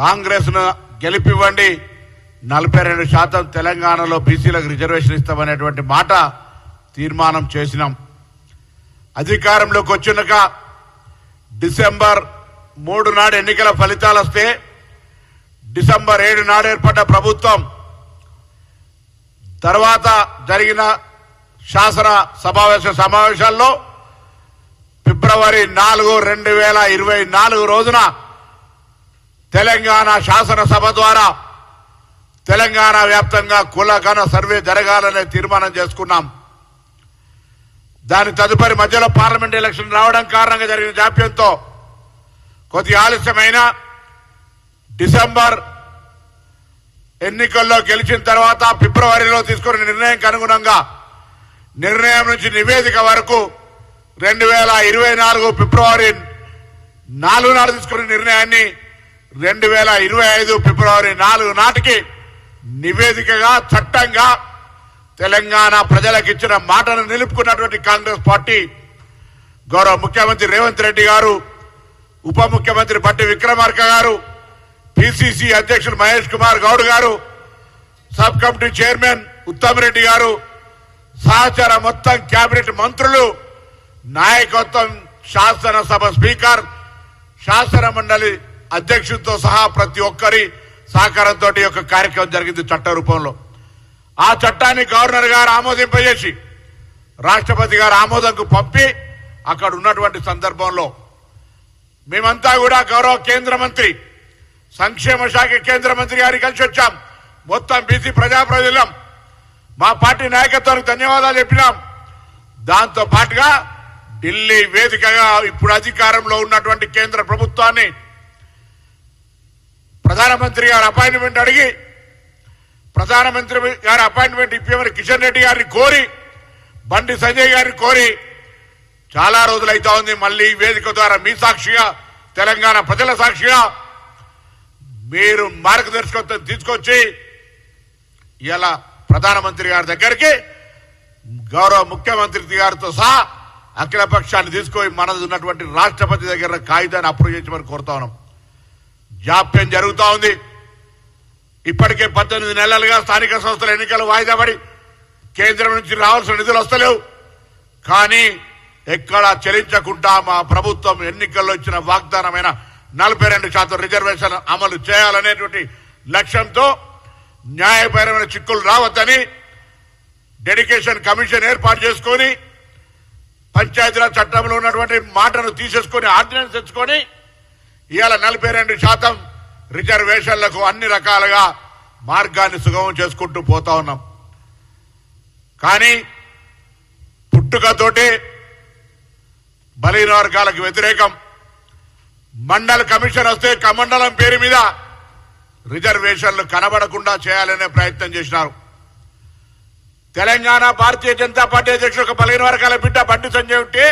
కాంగ్రెస్ను గెలిపివ్వండి. నలభై రెండు శాతం తెలంగాణలో బీసీలకు రిజర్వేషన్ ఇస్తామనేటువంటి మాట తీర్మానం చేసినాం. అధికారంలోకి వచ్చినాక డిసెంబర్ మూడు నాడు ఎన్నికల ఫలితాలు వస్తే డిసెంబర్ ఏడు నాడు ఏర్పడ్డ ప్రభుత్వం తర్వాత జరిగిన శాసన సమావేశ సమావేశాల్లో ఫిబ్రవరి నాలుగు రెండు వేల ఇరవై నాలుగు రోజున తెలంగాణ శాసనసభ ద్వారా తెలంగాణ వ్యాప్తంగా కులగణ సర్వే జరగాలనే తీర్మానం చేసుకున్నాం. దాని తదుపరి మధ్యలో పార్లమెంట్ ఎలక్షన్ రావడం కారణంగా జరిగిన జాప్యంతో కొద్ది ఆలస్యమైన డిసెంబర్ ఎన్నికల్లో గెలిచిన తర్వాత ఫిబ్రవరిలో తీసుకున్న నిర్ణయంకి అనుగుణంగా నిర్ణయం నుంచి నివేదిక వరకు రెండు వేల ఇరవై నాలుగు ఫిబ్రవరి నాలుగు నాడు తీసుకున్న నిర్ణయాన్ని రెండు వేల ఇరవై ఐదు ఫిబ్రవరి నాలుగు నాటికి నివేదికగా చట్టంగా తెలంగాణ ప్రజలకు ఇచ్చిన మాటను నిలుపుకున్నటువంటి కాంగ్రెస్ పార్టీ గౌరవ ముఖ్యమంత్రి రేవంత్ రెడ్డి గారు ఉప ముఖ్యమంత్రి బట్టి విక్రమార్క గారు పిసిసి అధ్యక్షులు మహేష్ కుమార్ గౌడ్ గారు sub committee chairman Uttam Reddy గారు సహచర మొత్తం కేబినెట్ మంత్రులు నాయకత్వం శాసనసభ స్పీకర్ శాసన మండలి అధ్యక్షుడితో సహా ప్రతి ఒక్కరి సహకారంతో యొక్క కార్యక్రమం జరిగింది చట్ట రూపంలో ఆ చట్టాన్ని గవర్నర్ గారు ఆమోదింపజేసి రాష్ట్రపతి గారు ఆమోదంకు పంపి అక్కడ ఉన్నటువంటి సందర్భంలో మేమంతా కూడా గౌరవ కేంద్ర మంత్రి సంక్షేమ శాఖ కేంద్ర మంత్రి గారికి కలిసి వచ్చాం. మొత్తం బీసీ ప్రజాప్రతినిధులం. మా పార్టీ నాయకత్వానికి ధన్యవాదాలు చెప్పినాం. దాంతో పాటుగా ఢిల్లీ వేదికగా ఇప్పుడు అధికారంలో ఉన్నటువంటి కేంద్ర ప్రభుత్వాన్ని ప్రధానమంత్రి గారి అపాయింట్మెంట్ అడిగి ప్రధానమంత్రి గారి అపాయింట్మెంట్ ఇప్పమని కిషన్ రెడ్డి గారిని కోరి బండి సంజయ్ గారిని కోరి చాలా రోజులైతా ఉంది. మళ్ళీ ఈ వేదిక ద్వారా మీ సాక్షిగా తెలంగాణ ప్రజల సాక్షిగా మీరు మార్గదర్శకత్వం తీసుకొచ్చి ఇలా ప్రధానమంత్రి గారి దగ్గరికి గౌరవ ముఖ్యమంత్రి గారితో సహా అఖిల పక్షాన్ని తీసుకొని మనది ఉన్నటువంటి రాష్ట్రపతి దగ్గర కాగితాన్ని అప్రూవ్ చేయమని కోరుతా ఉన్నాం. జాప్యం జరుగుతూ ఉంది. ఇప్పటికే పద్దెనిమిది నెలలుగా స్థానిక సంస్థల ఎన్నికలు వాయిదా పడి కేంద్రం నుంచి రావాల్సిన నిధులు వస్తలేవు. కానీ ఎక్కడ చెల్లించకుండా మా ప్రభుత్వం ఎన్నికల్లో ఇచ్చిన వాగ్దానమైన నలభై రెండు శాతం రిజర్వేషన్ అమలు చేయాలనేటువంటి లక్ష్యంతో న్యాయపరమైన చిక్కులు రావద్దని డెడికేషన్ కమిషన్ ఏర్పాటు చేసుకొని పంచాయతీరాజ్ చట్టంలో ఉన్నటువంటి మాటను తీసేసుకొని ఆర్డినెన్స్ తెచ్చుకొని ఇవాళ నలభై రెండు శాతం రిజర్వేషన్లకు అన్ని రకాలుగా మార్గాన్ని సుగమం చేసుకుంటూ పోతా ఉన్నాం. కానీ పుట్టుకతోటి బలహీన వర్గాలకు వ్యతిరేకం. మండల కమిషన్ వస్తే కమండలం పేరు మీద రిజర్వేషన్లు కనబడకుండా చేయాలనే ప్రయత్నం చేసినారు. తెలంగాణ భారతీయ జనతా పార్టీ అధ్యక్షుడు ఒక బలహీన వర్గాల బిడ్డ బండి సంజయ్ ఉంటే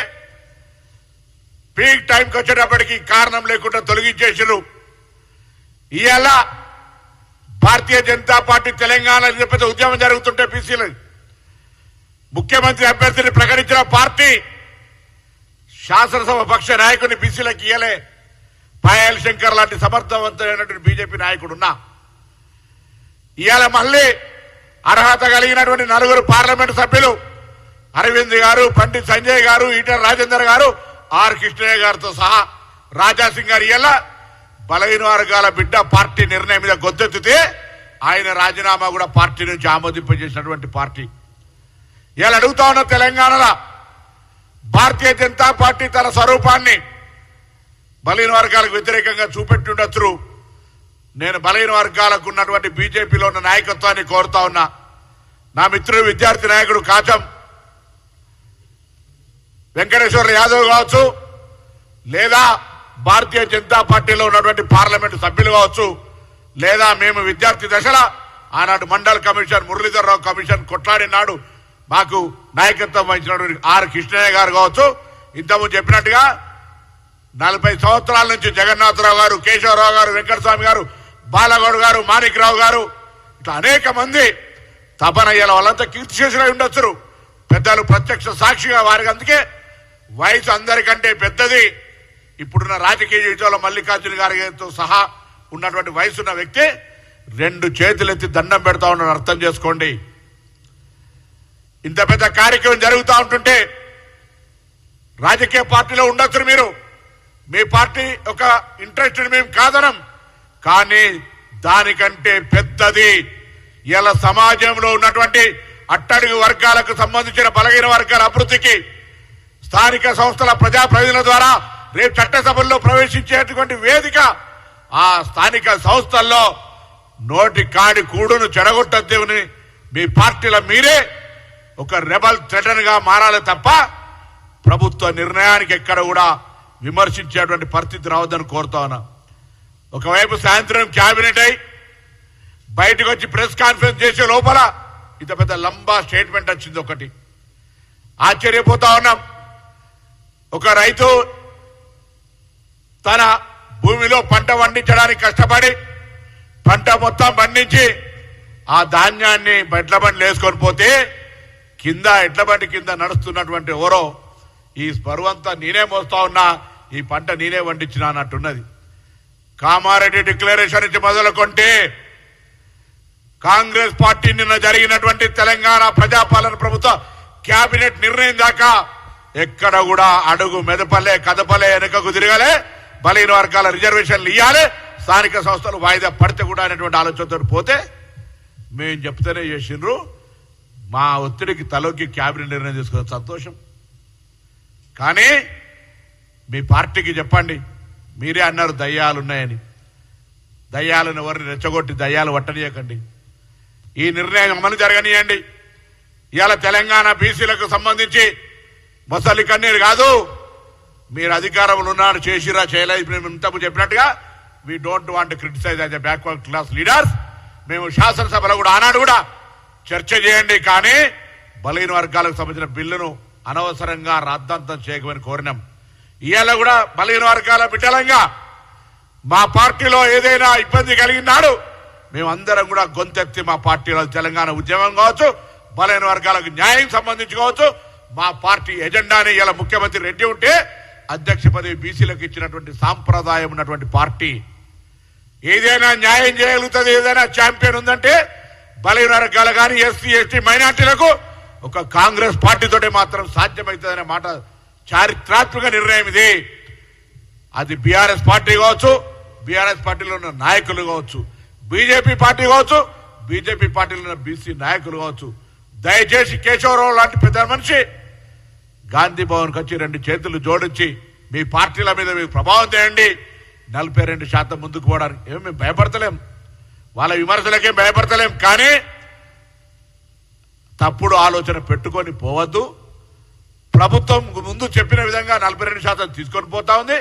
పీక్ టైంకి వచ్చేటప్పటికి కారణం లేకుండా తొలగించేసారు ఇవాళ భారతీయ జనతా పార్టీ తెలంగాణ పెద్ద ఉద్యమం జరుగుతుంటే బీసీలు. ముఖ్యమంత్రి అభ్యర్థిని ప్రకటించిన పార్టీ శాసనసభ పక్ష నాయకుని బీసీలకు ఇయలే పాయల్ శంకర్ లాంటి సమర్థవంతమైనటువంటి బీజేపీ నాయకుడు ఉన్నా ఇవాళ మళ్ళీ అర్హత కలిగినటువంటి నలుగురు పార్లమెంట్ సభ్యులు అరవింద్ గారు పండిత్ సంజయ్ గారు ఈటల రాజేందర్ గారు ఆర్ కృష్ణయ్య గారితో సహా రాజాసింగ్ గారు ఇవాళ బలహీన వర్గాల బిడ్డ పార్టీ నిర్ణయం మీద గొద్దెత్తితే ఆయన రాజీనామా కూడా పార్టీ నుంచి ఆమోదింపజేసినటువంటి పార్టీ. ఇలా అడుగుతా ఉన్న తెలంగాణలో భారతీయ జనతా పార్టీ తన స్వరూపాన్ని బలహీన వర్గాలకు వ్యతిరేకంగా చూపెట్టుండొచ్చు. నేను బలహీన వర్గాలకు ఉన్నటువంటి బీజేపీలో ఉన్న నాయకత్వాన్ని కోరుతా ఉన్నా. నా మిత్రుడు విద్యార్థి నాయకుడు కాచం వెంకటేశ్వర యాదవ్ కావచ్చు లేదా భారతీయ జనతా పార్టీలో ఉన్నటువంటి పార్లమెంటు సభ్యులు కావచ్చు లేదా మేము విద్యార్థి దశల ఆనాడు మండల్ కమిషన్ మురళీధరరావు కమిషన్ కొట్లాడినాడు మాకు నాయకత్వం వహించినటువంటి ఆర్ కృష్ణయ్య గారు కావచ్చు. ఇంతకుముందు చెప్పినట్టుగా నలభై సంవత్సరాల నుంచి జగన్నాథరావు గారు కేశవరావు గారు వెంకటస్వామి గారు బాలగౌడ్ గారు మాణిక్రావు గారు ఇట్లా అనేక మంది తపనయ్యల వాళ్ళంతా కీర్తి చేసిన ఉండొచ్చు పెద్దలు ప్రత్యక్ష సాక్షిగా వారికి అందుకే వయసు అందరికంటే పెద్దది. ఇప్పుడున్న రాజకీయ జీవితంలో మల్లికార్జున గారితో సహా ఉన్నటువంటి వయసు ఉన్న వ్యక్తి రెండు చేతులెత్తి దండం పెడతా ఉన్నాడు అర్థం చేసుకోండి. ఇంత పెద్ద కార్యక్రమం జరుగుతూ ఉంటుంటే రాజకీయ పార్టీలో ఉండొచ్చు మీరు. మీ పార్టీ ఒక ఇంట్రెస్టెడ్ మేము కాదనం కానీ దానికంటే పెద్దది ఇలా సమాజంలో ఉన్నటువంటి అట్టడుగు వర్గాలకు సంబంధించిన బలహీన వర్గాల అభివృద్ధికి స్థానిక సంస్థల ప్రజా ప్రతినిధుల ద్వారా రేపు చట్టసభల్లో ప్రవేశించేటువంటి వేదిక ఆ స్థానిక సంస్థల్లో నోటి కాడి కూడును చెడగొట్టద్దేమని మీ పార్టీల మీరే ఒక రెబల్ థ్రెటన్గా మారాలి తప్ప ప్రభుత్వ నిర్ణయానికి ఎక్కడ కూడా విమర్శించేటువంటి పరిస్థితి రావద్దని కోరుతా ఉన్నా. ఒకవైపు సాయంత్రం క్యాబినెట్ అయి బయటకు వచ్చి ప్రెస్ కాన్ఫరెన్స్ చేసే లోపల ఇంత పెద్ద లంబా స్టేట్మెంట్ వచ్చింది ఒకటి. ఆశ్చర్యపోతా ఉన్నాం. ఒక రైతు తన భూమిలో పంట పండించడానికి కష్టపడి పంట మొత్తం పండించి ఆ ధాన్యాన్ని ఎడ్ల బండ్లు వేసుకొని పోతే కింద ఎడ్ల బండి కింద నడుస్తున్నటువంటి ఎవరో ఈ బరువంతా నేనే మోస్తా ఉన్నా ఈ పంట నేనే పండించిన అన్నట్టున్నది. కామారెడ్డి డిక్లరేషన్ ఇచ్చి మొదలుకొంటే కాంగ్రెస్ పార్టీ నిన్న జరిగినటువంటి తెలంగాణ ప్రజాపాలన ప్రభుత్వ కేబినెట్ నిర్ణయం దాకా ఎక్కడ కూడా అడుగు మెదపలే కదపలే వెనుకకు తిరగలే. బలహీన వర్గాల రిజర్వేషన్లు ఇవ్వాలి స్థానిక సంస్థలు వాయిదా పడితే కూడా అనేటువంటి ఆలోచనతో పోతే మేము చెప్తేనే చేసిండ్రు. మా ఒత్తిడికి తలోకి క్యాబినెట్ నిర్ణయం తీసుకున్న సంతోషం. కానీ మీ పార్టీకి చెప్పండి. మీరే అన్నారు దయ్యాలు ఉన్నాయని. దయ్యాలను ఎవరిని రెచ్చగొట్టి దయ్యాలు వట్టనీయకండి. ఈ నిర్ణయం అమలు జరగనీయండి. ఇవాళ తెలంగాణ బీసీలకు సంబంధించి మొసలి కన్నీరు కాదు. మీరు అధికారంలో ఉన్నారు చేసిరా చేయలేదు. ఇప్పుడు మేము ఇంతకు చెప్పినట్టుగా we don't want criticize as backward class leaders మేము శాసనసభలో కూడా ఆనాడు కూడా చర్చ చేయండి. కానీ బలహీన వర్గాలకు సంబంధించిన బిల్లును అనవసరంగా రద్దంతం చేయకమని కోరినాం. ఇవాళ కూడా బలహీన వర్గాల బిడ్డలంగా మా పార్టీలో ఏదైనా ఇబ్బంది కలిగినాడు మేమందరం కూడా గొంతెత్తి మా పార్టీలో తెలంగాణ ఉద్యమం కావచ్చు బలైన వర్గాలకు న్యాయం సంబంధించి కావచ్చు మా పార్టీ ఎజెండాని ఇలా ముఖ్యమంత్రి రెడ్డి ఉంటే అధ్యక్ష పదవి బీసీలకు ఇచ్చినటువంటి సాంప్రదాయం ఉన్నటువంటి పార్టీ. ఏదైనా న్యాయం చేయగలుగుతుంది ఏదైనా ఛాంపియన్ ఉందంటే బలహీన వర్గాలు కానీ ఎస్సీ ఎస్టీ మైనార్టీలకు ఒక కాంగ్రెస్ పార్టీతోటే మాత్రం సాధ్యమవుతుందనే మాట చారిత్రాత్మక నిర్ణయం ఇది. అది బీఆర్ఎస్ పార్టీ కావచ్చు బీఆర్ఎస్ పార్టీలో ఉన్న నాయకులు కావచ్చు బీజేపీ పార్టీ కావచ్చు బీజేపీ పార్టీలో ఉన్న బీసీ నాయకులు కావచ్చు. దయచేసి కేశవరావు లాంటి పెద్ద మనిషి గాంధీ భవన్కి వచ్చి రెండు చేతులు జోడించి మీ పార్టీల మీద మీకు ప్రభావం చేయండి నలభై రెండు శాతం ముందుకు పోవడానికి ఏమి మేము భయపడతలేం. వాళ్ళ విమర్శలకేం భయపడతలేం. కానీ తప్పుడు ఆలోచన పెట్టుకొని పోవద్దు. ప్రభుత్వం ముందు చెప్పిన విధంగా నలభై రెండు శాతం తీసుకొని పోతా ఉంది.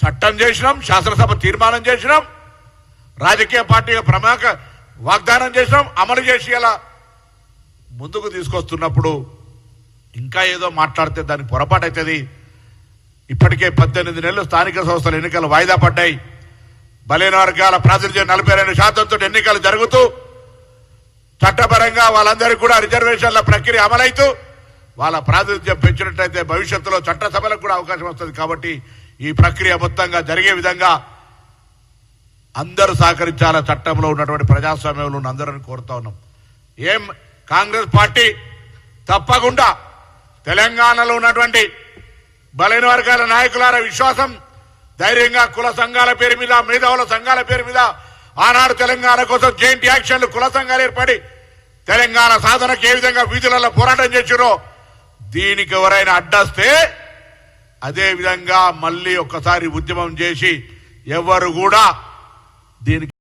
చట్టం చేసినాం శాసనసభ తీర్మానం చేసినాం. రాజకీయ పార్టీగా ప్రమాక వాగ్దానం చేసినాం అమలు చేసి ఇలా ముందుకు తీసుకొస్తున్నప్పుడు ఇంకా ఏదో మాట్లాడితే దానికి పొరపాటు అవుతుంది ఇప్పటికే పద్దెనిమిది నెలలు స్థానిక సంస్థల ఎన్నికలు వాయిదా పడ్డాయి. బలైన వర్గాల ప్రాతినిధ్యం నలభై రెండు శాతంతో ఎన్నికలు జరుగుతూ చట్టపరంగా వాళ్ళందరికీ కూడా రిజర్వేషన్ల ప్రక్రియ అమలైతూ వాళ్ళ ప్రాతినిధ్యం పెంచినట్లయితే భవిష్యత్తులో చట్టసభలకు కూడా అవకాశం వస్తుంది. కాబట్టి ఈ ప్రక్రియ మొత్తంగా జరిగే విధంగా అందరూ సహకరించాల చట్టంలో ఉన్నటువంటి ప్రజాస్వామ్యంలో ఉన్న అందరూ కోరుతా ఉన్నాం. ఏం కాంగ్రెస్ పార్టీ తప్పకుండా తెలంగాణలో ఉన్నటువంటి బలైన వర్గాల నాయకులార విశ్వాసం ధైర్యంగా కుల సంఘాల పేరు మీద మేధావుల సంఘాల పేరు మీద ఆనాడు తెలంగాణ కోసం జెయింట్ యాక్షన్లు కుల సంఘాలు ఏర్పడి తెలంగాణ సాధనకు ఏ విధంగా వీధులలో పోరాటం చేసిరో దీనికి ఎవరైనా అడ్డస్తే అదే విధంగా మళ్ళీ ఒక్కసారి ఉద్యమం చేసి ఎవరు కూడా దీనికి